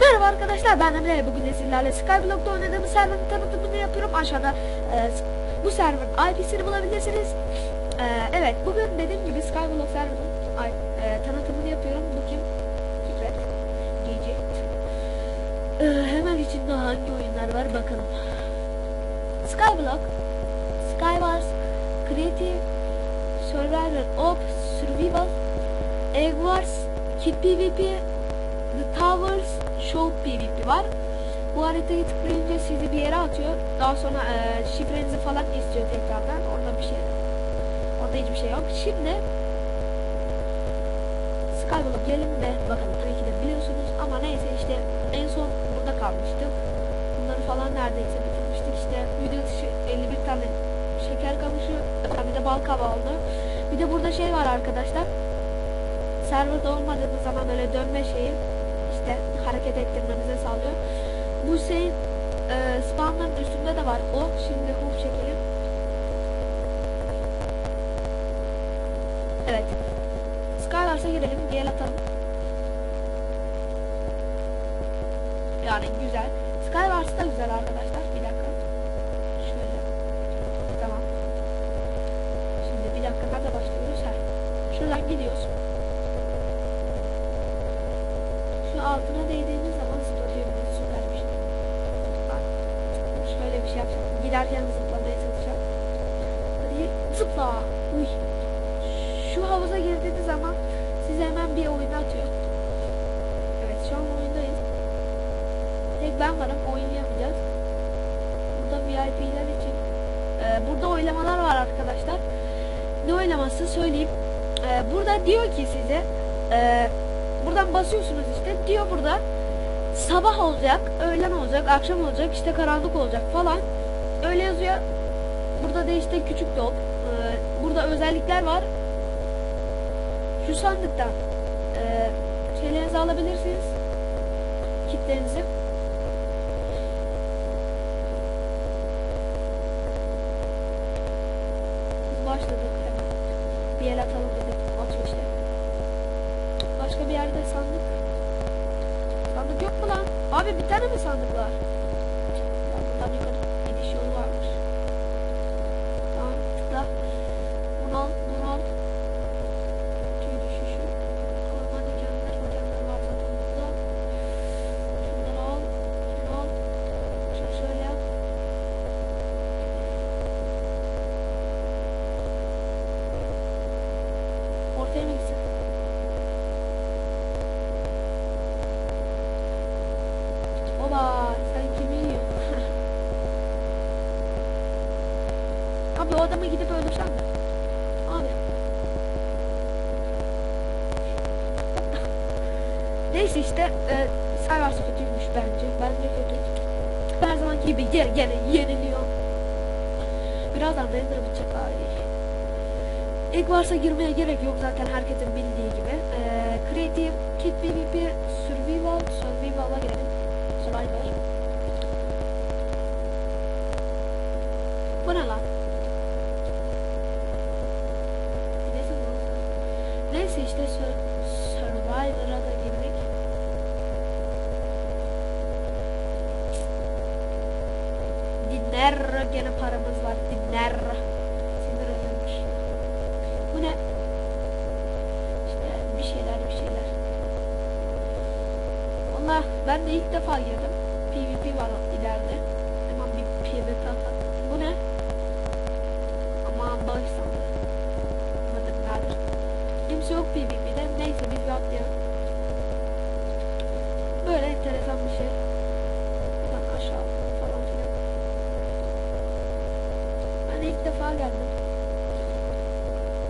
Merhaba arkadaşlar ben Emre. Bugün de sizlerle Skyblock'ta oynadığımız serverın tanıtımını yapıyorum. Aşağıda e, bu serverın IP'sini bulabilirsiniz. E, evet bugün dediğim gibi Skyblock serverın I- e, tanıtımını yapıyorum. Bu kim? Fikret. GG. E, hemen içinde hangi oyunlar var bakalım. Skyblock, Skywars, Creative, Survivor, Op, Survival, Egg Wars, Kid PvP, The Towers Show PvP var. Bu haritayı tıklayınca sizi bir yere atıyor. Daha sonra e, şifrenizi falan istiyor tekrardan. Orada bir şey. Orada hiçbir şey yok. Şimdi Skyblock gelin ve bakalım tabii ki de biliyorsunuz ama neyse işte en son burada kalmıştım. Bunları falan neredeyse bitirmiştik. İşte video dışı 51 tane şeker kamışı, bir de bal kaba oldu. Bir de burada şey var arkadaşlar serverda olmadığımız zaman böyle dönme şeyi işte hareket ettirmemize sağlıyor. Bu şeyin e, spawnların üstünde de var o. Şimdi hoof çekelim. Evet. Skywars'a girelim. Gel atalım. Yani güzel. Skywars da güzel arkadaşlar. Bir dakika. Şöyle. Tamam. Şimdi bir dakika nerede başlıyoruz? Ha. Gidiyoruz. Şu altına değdiğiniz zaman zıplatıyor beni. Süper bir şey. Bak. Şöyle bir şey yapacağım. Giderken zıplamaya çalışacağım. Hadi zıpla. Uy. Şu havuza girdiğiniz zaman size hemen bir oyuna atıyor. Evet şu an oyundayız. Tek ben varım. Oynayamayacağız. Burada VIP'ler için. Ee, burada oylamalar var arkadaşlar. Ne oylaması söyleyeyim. Ee, burada diyor ki size e, buradan basıyorsunuz işte diyor burada sabah olacak, öğlen olacak, akşam olacak, işte karanlık olacak falan. Öyle yazıyor. Burada da işte küçük yol. Ee, burada özellikler var. Şu sandıktan e, şeylerinizi alabilirsiniz. Kitlerinizi. Başladık hemen. Bir el atalım. Başka bir yerde sandık. Sandık yok mu lan? Abi bir tane mi sandık var? Ya buradan yukarı gidiş yolu varmış. Abi o adama gidip öldürsen mi? Abi. Neyse işte e, Skywars kötüymüş bence. Bence kötü. Her zamanki gibi gene, gene yeniliyor. Birazdan render bitecek abi. İlk varsa girmeye gerek yok zaten herkesin bildiği gibi. Ee, Creative, Kit PvP, Survival, Survival'a girelim. Survivor. Bu ne lan? Neyse, Neyse işte Sur Survivor'a da girdik. Dinler gene paramız var. Dinler. Sinir ediyormuş. Bu ne? İşte bir şeyler bir şeyler. Valla ben de ilk defa girdim. PvP var ileride. Hemen bir PvP atalım. Bu ne? Aman bağış sandığı. Kimse yok PvP'de. Neyse biz atlayalım. Böyle enteresan bir şey. Buradan aşağı falan filan. Ben ilk defa geldim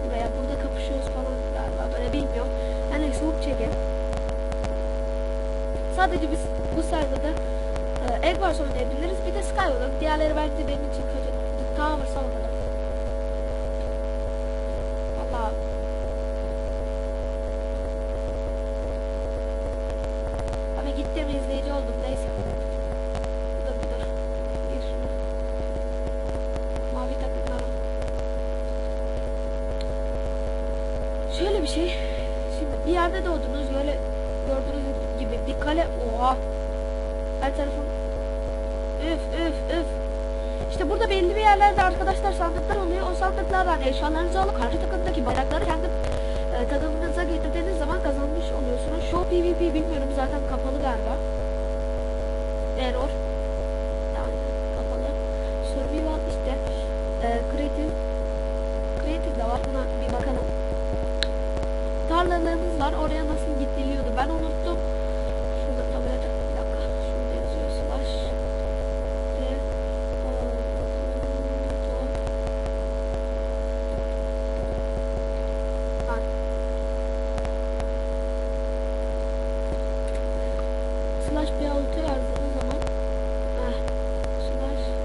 buraya. Burada kapışıyoruz falan galiba. Böyle bilmiyorum. Ben neyse hook çekelim. Sadece biz bu serverda e, Egg Wars oynayabiliriz. Bir de Skyward. Diğerleri bence benim için kötü. The Towers o kadar. Valla Abi gittim izleyici oldum. Neyse. Dur bir dur. Bir. Mavi takımlar Şöyle bir şey. Şimdi bir yerde doğdunuz böyle gördüğünüz gibi bir kale. Oha. Her tarafım. Üf üf üf. İşte burada belli bir yerlerde arkadaşlar sandıklar oluyor. O sandıklardan eşyalarınızı alıp karşı takımdaki bayrakları kendi e, takımınıza getirdiğiniz zaman kazanmış oluyorsunuz. Show PvP bilmiyorum zaten kapalı galiba. Error. Yani kapalı. Survival işte. E, creative. Creative de var. Buna bir bakalım. Tarlalarınız var. Oraya nasıl gidiliyordu ben unuttum. Şurada tabela bir dakika. Şurada yazıyor slash. De, Bak. Slash bir altı yazdığınız zaman eh, slash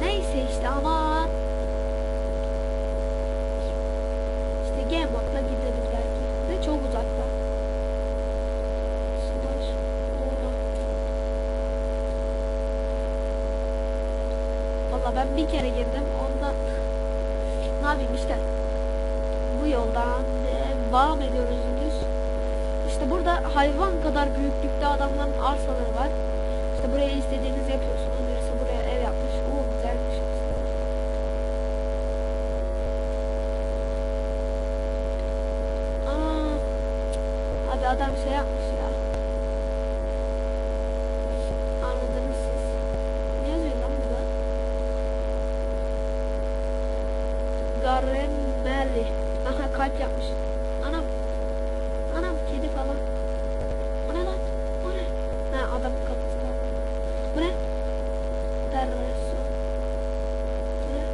Neyse işte ama işte game modla gideriz belki. Ve çok uzakta. Slash. Valla ben bir kere girdim ondan ne yapayım işte bu yoldan devam ediyoruz düz. İşte burada hayvan kadar büyüklükte adamların arsaları var. İşte buraya istediğinizi yapıyorsunuz. Abi adam şey yapmış ya. Anladınız siz. Ne yazıyor lan burada? Garemeli. Aha kalp yapmış. Anam. Anam kedi falan. O ne lan? O ne? Ha adamın kafası var. Bu ne? Terreso. Bu ne?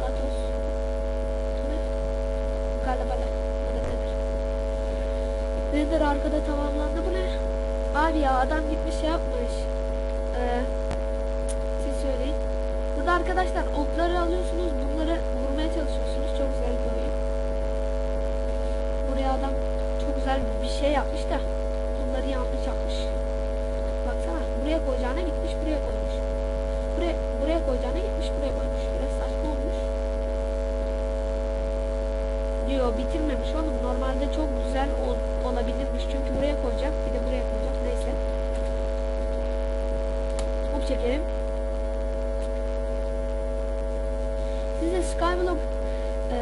Gatos. Bu ne? Galiba la. Bu da nedir? Nedir arkada tamamlandı bu ne? Abi ya adam gitmiş şey yapmış. Ee, siz söyleyin. Burada arkadaşlar okları alıyorsunuz. Bunları vurmaya çalışıyorsunuz. Çok güzel bir oyun. Buraya adam çok güzel bir şey yapmış da bunları yanlış yapmış. Baksana buraya koyacağına gitmiş buraya koymuş. Buraya, buraya koyacağına gitmiş buraya koymuş. Biraz saçma olmuş. Diyor bitirmemiş oğlum. Normalde çok güzel ol, olabilirmiş. Çünkü buraya koyacak bir de buraya koyacak. Neyse. Hop çekelim. Siz de Skyblock e,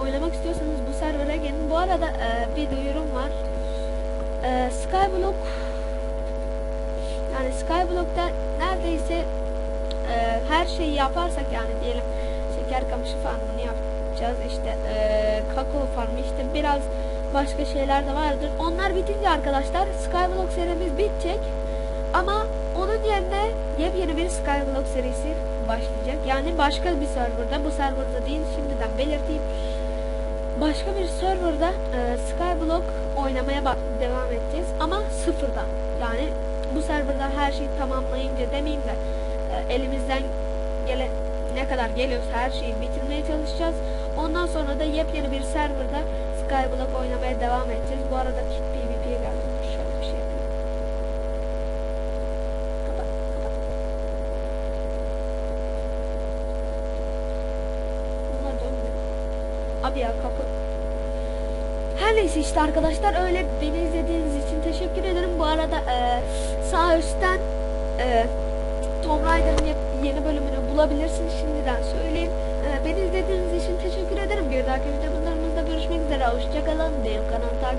oynamak istiyorsanız bu servere gelin. Bu arada e, bir duyurum var. E, Skyblock yani Skyblock'ta neredeyse e, her şeyi yaparsak yani diyelim şeker kamışı farmını yapacağız işte e, kakao farmı işte biraz başka şeyler de vardır. Onlar bitince arkadaşlar Skyblock serimiz bitecek. Ama onun yerine yepyeni bir Skyblock serisi başlayacak. Yani başka bir serverda, bu serverda değil şimdiden belirteyim. Başka bir serverda e, Skyblock oynamaya bak devam edeceğiz ama sıfırdan. Yani bu serverda her şeyi tamamlayınca demeyeyim de e, elimizden gele ne kadar geliyorsa her şeyi bitirmeye çalışacağız. Ondan sonra da yepyeni bir serverda Skyblock oynamaya devam edeceğiz. Bu arada PvP'ye geldim. Şöyle bir şey yapayım. Bunlar dönmüyor. Abi ya kapı. Her neyse işte arkadaşlar öyle beni izlediğiniz için teşekkür ederim. Bu arada e, sağ üstten e, Tomb Raider'ın yeni bölümünü bulabilirsiniz şimdiden söyleyeyim. E, beni izlediğiniz için teşekkür ederim. Bir dahaki videolarımızda görüşmek üzere. Hoşçakalın. Benim kanalı takip